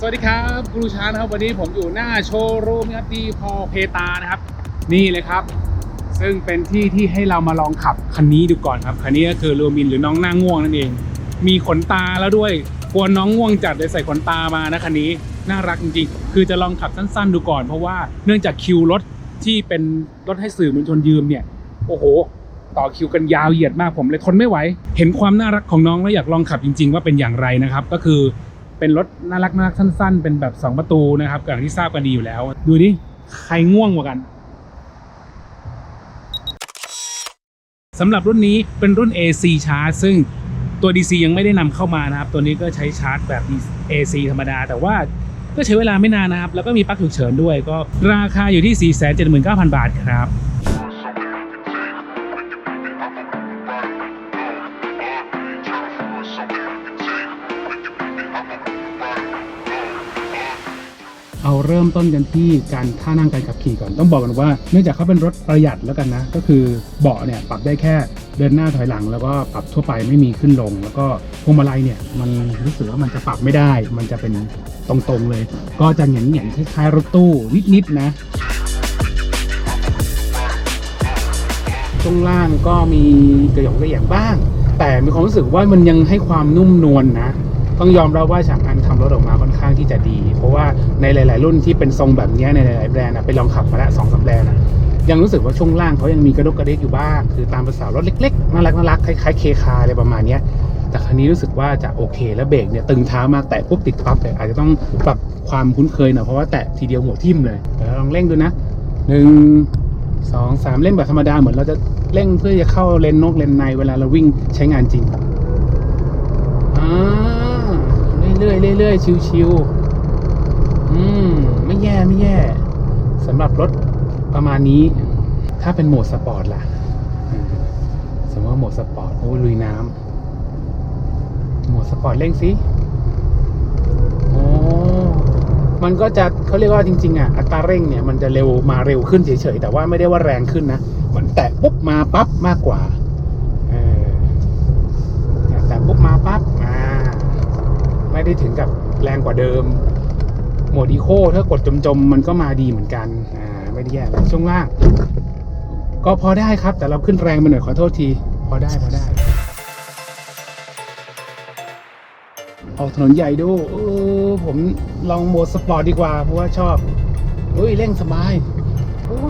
สวัสดีครับครูช้างนครับวันนี้ผมอยู่หน้าโชว์รูมครับที่พอเพตานะครับ นี่เลยครับ ซึ่งเป็นที่ที่ให้เรามาลองขับคันนี้ดูก่อนครับคันนี้ก็คือลูมินหรือน้องหน้าง่วงนั่นเอง มีขนตาแล้วด้วยกลัวน้องง่วงจัดเลยใส่ขนตามานะคันนี้น่ารักจริงๆ คือจะลองขับสั้นๆดูก่อน เพราะว่าเนื่องจากคิวรถที่เป็นรถให้สื่อมวลชนยืมเนี่ยโอ้โห ต่อคิวกันยาวเหยียดมากผมเลยทนไม่ไหว เห็นความน่ารักของน้องแล้วอยากลองขับจริง ๆ ว่าเป็นอย่างไรนะครับก็คือ เป็นรถน่ารักน่ารักสั้น ๆ เป็นแบบ 2 ประตูนะครับอย่างที่ทราบกันดีอยู่แล้ว ดูดิใครง่วงกว่ากันสำหรับรุ่นนี้เป็นรุ่น AC Charge ซึ่งตัว DC ยังไม่ได้นำเข้ามานะครับ ตัวนี้ก็ใช้ชาร์จแบบ AC ธรรมดา แต่ว่าก็ใช้เวลาไม่นานนะครับ แล้วก็มีปลั๊กฉุกเฉินด้วยก็ราคาอยู่ที่ 479,000 บาทครับ เอาเริ่มต้นกันที่การท่านั่งการขับขี่ก่อนต้องบอกกันว่าเนื่องจากเขาเป็นรถประหยัดแล้วกันนะ ก็คือเบาะเนี่ยปรับได้แค่เดินหน้าถอยหลัง แล้วก็ปรับทั่วไปไม่มีขึ้นลง แล้วก็พวงมาลัยเนี่ยมันรู้สึกว่ามันจะปรับไม่ได้ มันจะเป็นตรงๆเลย ก็จะเหงียนเหงียนๆคล้ายๆรถตู้นิดๆนะช่วงล่างก็มีกระหยองกระแหยงบ้าง แต่มีความรู้สึกว่ามันยังให้ความนุ่มนวลนะ ต้องยอมรับว่าฉางอันทำรถออกมาค่อนข้างที่จะดี เพราะว่าในหลาย ๆ รุ่นที่เป็นทรงแบบนี้ในหลาย ๆ แบรนด์นะไปลองขับมาแล้วสองสามแบรนด์นะยังรู้สึกว่าช่วงล่างเขายังมีกระดกกระเดกอยู่บ้าง คือตามภาษารถเล็ก ๆ น่ารักน่ารักคล้าย ๆ เคคาอะไรประมาณนี้แต่คันนี้รู้สึกว่าจะโอเคแล้วเบรกเนี่ยตึงเท้ามากแต่ปุ๊บติดปั๊บเลยอาจจะต้องปรับความคุ้นเคยหน่อยเพราะว่าแตะทีเดียวหัวทิ่มเลยเดี๋ยวลองเร่งดูนะหนึ่งสองสามเร่งแบบธรรมดาเหมือนเราจะเร่งเพื่อจะเข้าเลนนอกเลนในเวลาเราวิ่งใช้งานจริงอ่า เรื่อยๆ ชิวๆ อืม ไม่แย่ไม่แย่สำหรับรถประมาณนี้ ถ้าเป็นโหมดสปอร์ตล่ะสมมติว่าโหมดสปอร์ตโอ้ลุยน้ำโหมดสปอร์ตเร่งสิโอ้มันก็จะเขาเรียกว่าจริง ๆ อะ อัตราเร่งเนี่ย มันจะเร็วมาเร็วขึ้นเฉยๆ แต่ว่าไม่ได้ว่าแรงขึ้นนะเหมือนแตะปุ๊บมาปั๊บมากกว่า ได้ถึงกับแรงกว่าเดิม โหมดอีโคถ้ากดจมๆ มันก็มาดีเหมือนกัน อ่า ไม่ได้แย่เลยช่วงล่าง ก็พอได้ครับ แต่เราขึ้นแรงไปหน่อยขอโทษที พอได้พอได้ ออกถนนใหญ่ดูเออผมลองโหมดสปอร์ตดีกว่า เพราะว่าชอบเฮ้ยเร่งสบาย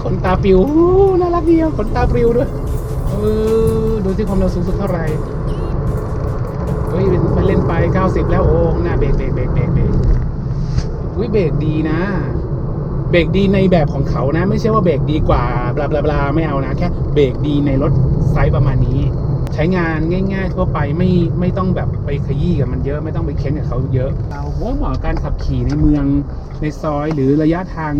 ขนตาปิวโอ้น่ารักดีอะขนตาปิวด้วย เออ ดูที่ความเร็วสูงสุดเท่าไหร่ ฮ้ยไปเล่นไป 90 แล้วโอ้งหน้าเบรกเบรกเบรกเบรกเบรกอุ้ยเบรกดีนะ เบรกดีในแบบของเขานะ ไม่ใช่ว่าเบรกดีกว่าบลาบลาบลาไม่เอานะ แค่เบรกดีในรถไซส์ประมาณนี้ ใช้งานง่ายๆทั่วไปไม่ไม่ต้องแบบไปขยี้กับมันเยอะไม่ต้องไปเค้นกับเขาเยอะเอาว่าเหมาะกับการขับขี่ในเมืองในซอยหรือระยะทาง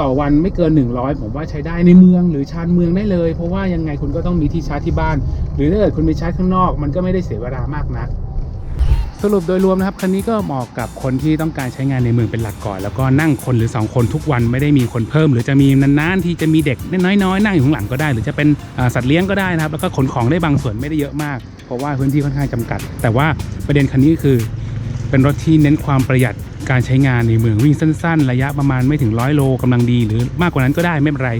ต่อวันไม่เกิน 100 ผมว่าใช้ได้ในเมืองหรือชานเมืองได้เลย เพราะว่ายังไงคุณก็ต้องมีที่ชาร์จที่บ้าน หรือถ้าเกิดคุณไปชาร์จข้างนอก มันก็ไม่ได้เสียเวลามากนัก สรุปโดยรวมนะครับคันนี้ก็เหมาะกับคนที่ต้องการใช้งานในเมืองเป็นหลักก่อน แล้วก็นั่งคนหรือ 2 คนทุกวันไม่ได้มีคนเพิ่ม หรือจะมีนานๆที่จะมีเด็กน้อยๆนั่งอยู่ข้างหลังก็ได้ หรือจะเป็นสัตว์เลี้ยงก็ได้นะครับแล้วก็ขนของได้บางส่วนไม่ได้เยอะมาก เพราะว่าพื้นที่ค่อนข้างจำกัด แต่ว่าประเด็นคันนี้คือเป็นรถที่เน้นความประหยัด การใช้งานในเมืองวิ่งสั้น ๆ ระยะประมาณไม่ถึงร้อยโลกำลังดีหรือมากกว่านั้นก็ได้ไม่เป็นไร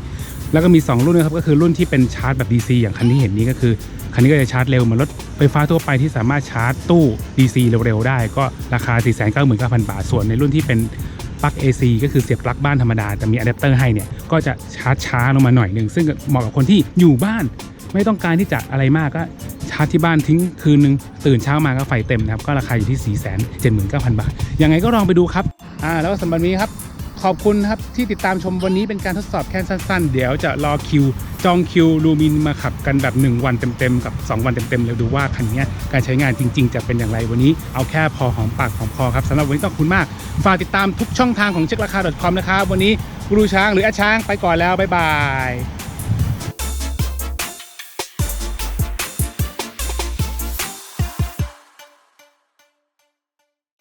แล้วก็มี 2 รุ่นนะครับก็คือรุ่นที่เป็นชาร์จแบบ DC อย่างคันที่เห็นนี้ก็คือคันนี้ก็จะชาร์จเร็วเหมือนรถไฟฟ้าทั่วไปที่สามารถชาร์จตู้ DC เร็วๆได้ก็ราคา 499,000 บาทส่วนในรุ่นที่เป็นปลั๊ก AC ก็คือเสียบปลั๊กบ้านธรรมดา แต่มีอะแดปเตอร์ให้เนี่ย ก็จะชาร์จช้าลงมาหน่อยหนึ่ง ซึ่งเหมาะกับคนที่อยู่บ้าน ไม่ต้องการที่จะอะไรมากก็ ชาร์จที่บ้านทิ้งคืนนึง ตื่นเช้ามาก็ไฟเต็มนะครับ ก็ราคาอยู่ที่ 479,000 บาท ยังไงก็ลองไปดูครับ อ่า แล้วก็สำหรับวันนี้ครับ ขอบคุณครับที่ติดตามชมวันนี้เป็นการทดสอบแค่สั้นๆ เดี๋ยวจะรอคิว จองคิวลูมินมาขับกันแบบ 1 วันเต็มๆ กับ 2 วันเต็มๆแล้วดูว่าคันนี้การใช้งานจริง ๆ จะเป็นอย่างไรวันนี้ เอาแค่พอหอมปากหอมคอครับสำหรับวันนี้ต้องคุณมาก ฝากติดตามทุกช่องทางของเช็คราคา .com นะครับวันนี้กรูช้างหรืออาช้างไปก่อนแล้วบ๊ายบาย